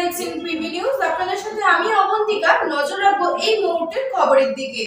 দেখছেন privy news আপনাদের সাথে আমি অবন্তিকা নজর রাখব এই মুহূর্তের খবরের দিকে।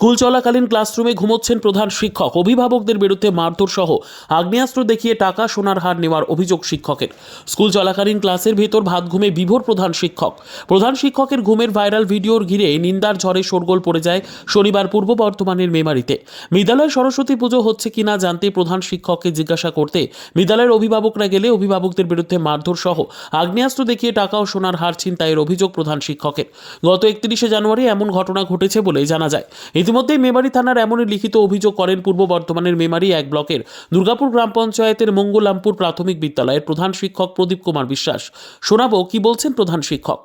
স্কুল চলাকালীন ক্লাসরুমে ঘুমোচ্ছেন প্রধান শিক্ষক। অভিভাবকদের বিরুদ্ধে মারধর সহ আগ্নেয়াস্ত্র দেখিয়ে টাকা সোনার হার নেওয়ার অভিযোগ শিক্ষকের। স্কুল চলাকালীন ক্লাসের ভেতর ভাত ঘুমে বিভোর প্রধান শিক্ষক। প্রধান শিক্ষকের ঘুমের ভাইরাল ভিডিওর ঘিরে নিন্দার ঝড়ে শোরগোল পড়ে যায় শনিবার পূর্ব বর্ধমানের মেমারিতে। বিদ্যালয়ে সরস্বতী পুজো হচ্ছে কিনা জানতে প্রধান শিক্ষককে জিজ্ঞাসা করতে বিদ্যালয়ের অভিভাবকরা গেলে অভিভাবকদের বিরুদ্ধে মারধর সহ আগ্নেয়াস্ত্র দেখিয়ে টাকা ও সোনার হার ছিনতাইয়ের অভিযোগ প্রধান শিক্ষকের। গত একত্রিশে জানুয়ারি এমন ঘটনা ঘটেছে বলে জানা যায়। ইতিমধ্যেই মেমারি থানার এমনই লিখিত অভিযোগ করেন পূর্ব বর্ধমানের মেমারি এক ব্লকের দুর্গাপুর গ্রাম পঞ্চায়েতের মঙ্গলামপুর প্রাথমিক বিদ্যালয়ের প্রধান শিক্ষক প্রদীপ কুমার বিশ্বাস। শোনাবো কি বলছেন প্রধান শিক্ষক।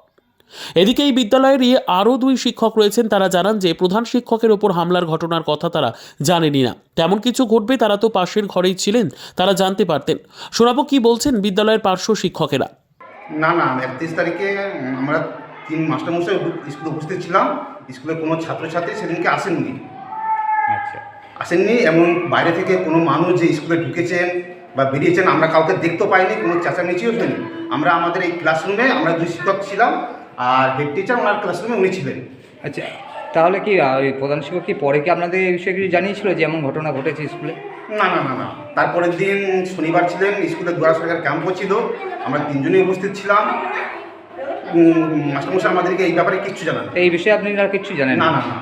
এদিকে এই বিদ্যালয়েরই আরও দুই শিক্ষক রয়েছেন, তারা জানান যে প্রধান শিক্ষকের ওপর হামলার ঘটনার কথা তারা জানেনই না। তেমন কিছু ঘটবে, তারা তো পাশের ঘরেই ছিলেন, তারা জানতে পারতেন। শোনাবো কি বলছেন বিদ্যালয়ের পার্শ্ব শিক্ষকেরা। না না একত্রিশ তারিখে আমরা তিন মাস্টারমশাই স্কুলে উপস্থিত ছিলাম। স্কুলের কোনো ছাত্রছাত্রী সেদিনকে আসেননি। আচ্ছা। আসেননি এমন বাইরে থেকে কোনো মানুষ যে স্কুলে ঢুকেছেন বা বেরিয়েছেন আমরা কাউকে দেখতে পাইনি কোনো চেঁচামেচিও হয়নি। আমরা আমাদের এই ক্লাসরুমে আমরা দুই শিক্ষক ছিলাম আর হেড টিচার ওনার ক্লাসরুমে উনি ছিলেন। আচ্ছা তাহলে কি ওই প্রধান শিক্ষক কি পরে কি আপনাদের এই বিষয়ে কিছু জানিয়েছিল যে এমন ঘটনা ঘটেছে স্কুলে? না না না না। তারপরের দিন শনিবার ছিলেন স্কুলে দুয়ারা সরকার ক্যাম্পও ছিল আমরা তিনজনই উপস্থিত ছিলাম। মাস্টারমশাই আমাদেরকে এই ব্যাপারে কিচ্ছু জানান এই বিষয়ে আপনি আর কিছু জানেন না। না না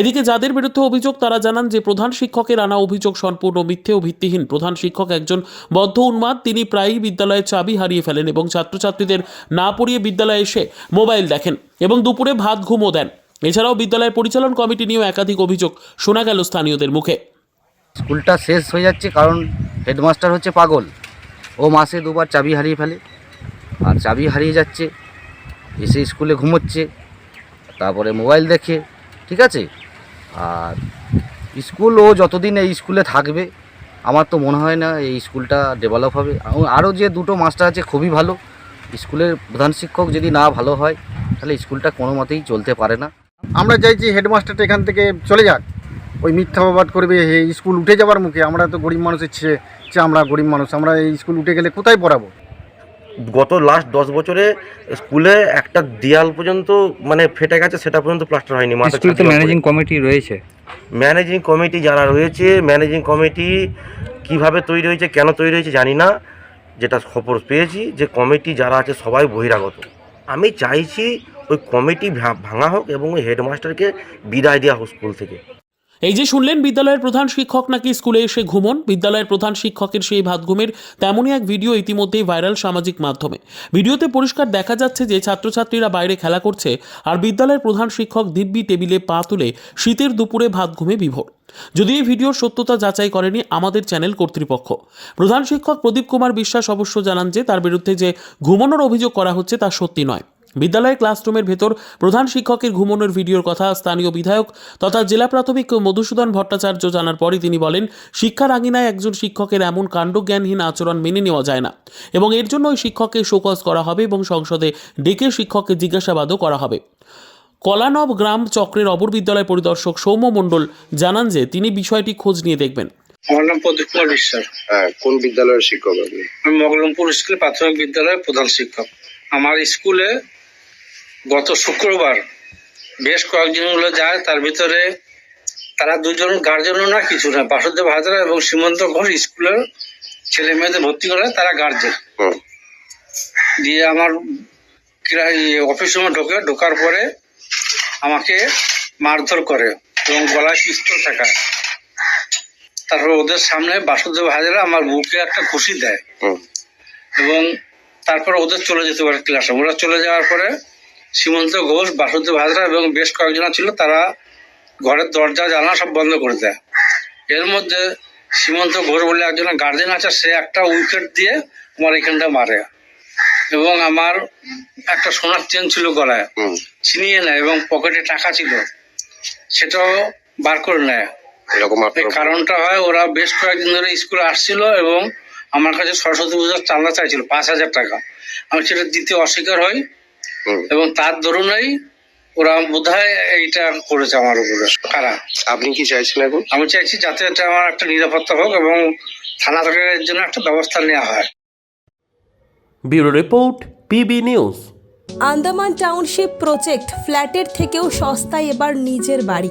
এদিকে যাদের বিরুদ্ধে অভিযোগ তারা জানান যে প্রধান শিক্ষকের আনা অভিযোগ সম্পূর্ণ মিথ্যে ও ভিত্তিহীন। প্রধান শিক্ষক একজন বদ্ধ উন্মাদ তিনি প্রায়ই বিদ্যালয়ের চাবি হারিয়ে ফেলেন এবং ছাত্রছাত্রীদের না পড়িয়ে বিদ্যালয়ে এসে মোবাইল দেখেন এবং দুপুরে ভাত ঘুমও দেন। এছাড়াও বিদ্যালয়ের পরিচালন কমিটি নিয়েও একাধিক অভিযোগ শোনা গেল স্থানীয়দের মুখে। স্কুলটা শেষ হয়ে যাচ্ছে কারণ হেডমাস্টার হচ্ছে পাগল। ও মাসে দুবার চাবি হারিয়ে ফেলে। আর চাবি হারিয়ে যাচ্ছে এসে স্কুলে ঘুমোচ্ছে, তারপরে মোবাইল দেখে, ঠিক আছে? আর স্কুল ও যতদিন এই স্কুলে থাকবে, আমার তো মনে হয় না এই স্কুলটা ডেভেলপ হবে। আরও যে দুটো মাস্টার আছে, খুবই ভালো। স্কুলের প্রধান শিক্ষক যদি না ভালো হয়, তাহলে স্কুলটা কোনো মতেই চলতে পারে না। আমরা চাইছি হেডমাস্টারটা এখান থেকে চলে যাক। ওই মিথ্যাবাদ করবে স্কুল উঠে যাওয়ার মুখে। আমরা তো গরিব মানুষের ছে আমরা গরিব মানুষ। আমরা এই স্কুল উঠে গেলে কোথায় পড়াবো? গত লাস্ট দশ বছরে স্কুলে একটা দেয়াল পর্যন্ত মানে ফেটে গেছে সেটা পর্যন্ত প্লাস্টার হয়নি মাথা স্কুলে তো ম্যানেজিং কমিটি রয়েছে। ম্যানেজিং কমিটি যারা রয়েছে ম্যানেজিং কমিটি কীভাবে তৈরি হয়েছে কেন তৈরি হয়েছে জানি না যেটা খবর পেয়েছি যে কমিটি যারা আছে সবাই বহিরাগত। আমি চাইছি ওই কমিটি ভাঙা হোক এবং ওই হেডমাস্টারকে বিদায় দেওয়া হোক স্কুল থেকে। এই যে শুনলেন, বিদ্যালয়ের প্রধান শিক্ষক নাকি স্কুলে এসে ঘুমন? বিদ্যালয়ের প্রধান শিক্ষকের সেই ভাত ঘুমের তেমনই এক ভিডিও ইতিমধ্যেই ভাইরাল সামাজিক মাধ্যমে। ভিডিওতে পরিষ্কার দেখা যাচ্ছে যে ছাত্রছাত্রীরা বাইরে খেলা করছে আর বিদ্যালয়ের প্রধান শিক্ষক দিব্যি টেবিলে পা তুলে শীতের দুপুরে ভাত ঘুমে বিভোর। যদি এই ভিডিওর সত্যতা যাচাই করেনি আমাদের চ্যানেল কর্তৃপক্ষ। প্রধান শিক্ষক প্রদীপ কুমার বিশ্বাস অবশ্য জানান যে তার বিরুদ্ধে যে ঘুমানোর অভিযোগ করা হচ্ছে তা সত্যি নয়। বিদ্যালয়ের ক্লাসরুমের ভেতর প্রধান শিক্ষকের ঘুমনোর ভিডিওর কথা স্থানীয় বিধায়ক তথা জেলা প্রাথমিক মধুসূদন ভট্টাচার্য জানার পরই তিনি বলেন শিক্ষার আঙিনায় একজন শিক্ষকের এমন কাণ্ডজ্ঞানহীন আচরণ মেনে নেওয়া যায় না এবং এর জন্য ওই শিক্ষককে শোকজ করা হবে এবং সংসদে ডেকে শিক্ষককে জিজ্ঞাসাবাদও করা হবে। কলানব গ্রাম চক্রের অপর বিদ্যালয় পরিদর্শক সৌম্য মণ্ডল জানান যে তিনি বিষয়টি খোঁজ নিয়ে দেখবেন। আমার নাম প্রদীপ কুমার বিশ্বাস। হ্যাঁ কোন বিদ্যালয়ের শিক্ষক আপনি? আমি মগলমপুর স্কুল প্রাথমিক বিদ্যালয়ের প্রধান শিক্ষক। আমার স্কুলে গত শুক্রবার বেশ কয়েকজনগুলো যায় তার ভিতরে তারা দুজন গার্জেনও না কিছু না বাসুদেব হাজরা এবং সীমন্ত ঘোষ স্কুলের ছেলে মেয়েদের ভর্তি করে তারা গার্জেন দিয়ে আমার অফিস রুমে ঢোকে ঢোকার পরে আমাকে মারধর করে এবং গলায় পিস্তল থাকা তারপর ওদের সামনে বাসুদেব হাজারা আমার বুকে একটা খুশি দেয়। এবং তারপর ওদের চলে যেতে পারে ক্লাসে ওরা চলে যাওয়ার পরে সীমন্ত ঘোষ বাসুদেব হাজরা এবং বেশ কয়েকজন ছিল তারা ঘরের দরজা জানলা সব বন্ধ করে দেয়। এর মধ্যে সীমন্ত ঘোষ বলে একজন গার্জেন আছে সে একটা উইকেট দিয়ে আমার এখানটা মারে এবং আমার একটা সোনার চেন ছিল গলায় ছিনিয়ে নেয় এবং পকেটে টাকা ছিল সেটাও বার করে নেয়। এরকম কারণটা হয় ওরা বেশ কয়েকদিন ধরে স্কুলে আসছিল এবং আমার কাছে সরস্বতী পূজার চাঁদা চাইছিল পাঁচ হাজার টাকা। আমি সেটা দিতে অস্বীকার হই। এবং তার দরুনই ওরা বোধ এইটা করেছে আমার উপরে। কারা? আপনি কি চাইছেন এখন? আমি চাইছি যাতে এটা আমার একটা নিরাপত্তা হোক এবং থানা থেকে জন্য একটা ব্যবস্থা নেওয়া হয়। Bureau report PB news. Andaman township project ফ্ল্যাটের থেকেও সস্তায় এবার নিজের বাড়ি।